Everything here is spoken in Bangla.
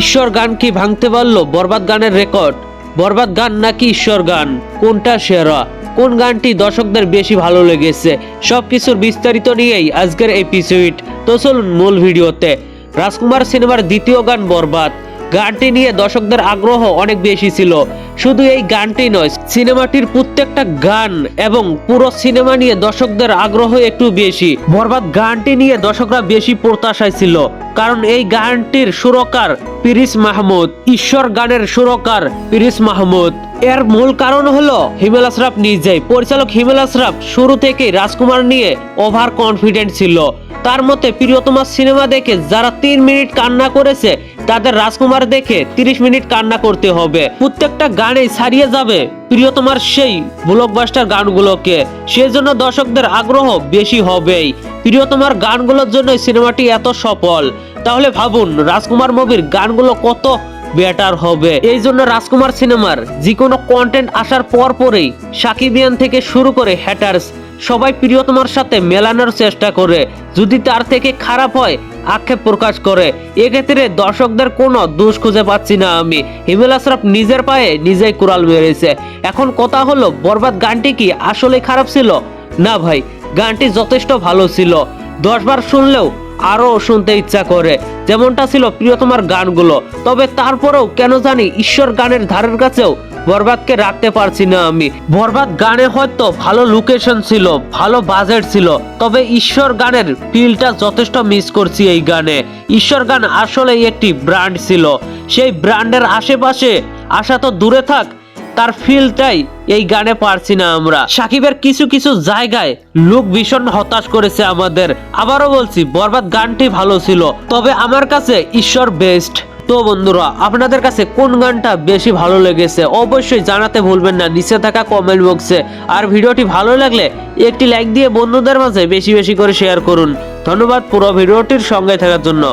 ঈশ্বর গান কি ভাঙতে পারল? বরবাদ গানের রেকর্ড। বরবাদ গান নাকি ঈশ্বর গান? কোনটা সেরা? কোন গানটি দর্শকদের বেশি ভালো লেগেছে? সব কিছুর বিস্তারিত নিয়েই আজকের এপিসোড তো চলুন মূল ভিডিওতে। রাজকুমার সিনেমার দ্বিতীয় গান বরবাদ। গানটি নিয়ে দর্শকদের আগ্রহ অনেক বেশি ছিল। শুধু এই গানটি নয়, সিনেমাটির প্রত্যেকটা গান এবং পুরো সিনেমা নিয়ে দর্শকদের আগ্রহ একটু বেশি। বরবাদ গানটি নিয়ে দর্শকরা বেশি প্রত্যাশায় ছিল, কারণ এই গানটির সুরকার পিরিস মাহমুদ, ঈশ্বর গানের সুরকার পিরিস মাহমুদ। এর মূল কারণ হলো হিমেল আশরাফ নিজেই। পরিচালক হিমেল আশরাফ শুরু থেকেই রাজকুমার নিয়ে ওভার কনফিডেন্ট ছিল। তার মতে প্রিয়তমা সিনেমা দেখে যারা তিন মিনিট কান্না করেছে তাদের রাজকুমার দেখে তিরিশ মিনিট কান্না করতে হবে। প্রত্যেকটা গানেই ছাড়িয়ে যাবে। প্রিয়তমার সেই ব্লকবাস্টার গানগুলোকে, সেজন্য দর্শকদের আগ্রহ বেশি হবেই। প্রিয়তমার গানগুলোর জন্য সিনেমাটি এত সফল। তাহলে ভাবুন, রাজকুমার মুভির গানগুলো কত বেটার হবে। এই জন্য রাজকুমার সিনেমার যে কোনো কন্টেন্ট আসার পর পরেই সাকিবিয়ান থেকে শুরু করে হ্যাটার্স সবাই প্রিয়তমার সাথে মেলানোর চেষ্টা করে। যদি তার থেকে খারাপ হয় আক্ষেপ প্রকাশ করে। এক্ষেত্রে দর্শকদের কোনো দোষ খুঁজে পাচ্ছি না আমি। হিমেল আশরাফ নিজের পায়ে নিজেই কুড়াল মেরেছে। এখন কথা হলো, বরবাদ গানটি কি আসলে খারাপ ছিল? না ভাই, গানটি যথেষ্ট ভালো ছিল। দশবার শুনলেও আরও শুনতে ইচ্ছা করে। যেমনটা ছিল প্রিয়তমার গানগুলো। তবে তারপরেও কেন জানি ঈশ্বর গানের ধারের কাছেও বরবাদকে রাখতে পারছি না আমি। বরবাদ গানে হয়তো ভালো লোকেশন ছিল, ভালো বাজেট ছিল, তবে ঈশ্বর গানের ফিলটা যথেষ্ট মিস করছি এই গানে। ঈশ্বর গান আসলে একটি ব্র্যান্ড ছিল। সেই ব্র্যান্ডের আশেপাশে আসা তো দূরে থাক, তার ফিলটাই এই গানে পারছি না আমরা। সাকিবের কিছু কিছু জায়গায় লুক ভীষণ হতাশ করেছে আমাদের। আবারও বলছি, বরবাদ গানটি ভালো ছিল, তবে আমার কাছে ঈশ্বর বেস্ট তো বন্ধুরা, আপনাদের কাছে কোন গানটা বেশি ভালো লেগেছে অবশ্যই জানাতে ভুলবেন না, নিচে থাকা কমেন্ট বক্সে আর ভিডিওটি ভালো লাগলে একটি লাইক দিয়ে বন্ধুদের মাঝে বেশি বেশি করে শেয়ার করুন। ধন্যবাদ পুরো ভিডিওটির সঙ্গে থাকার জন্য।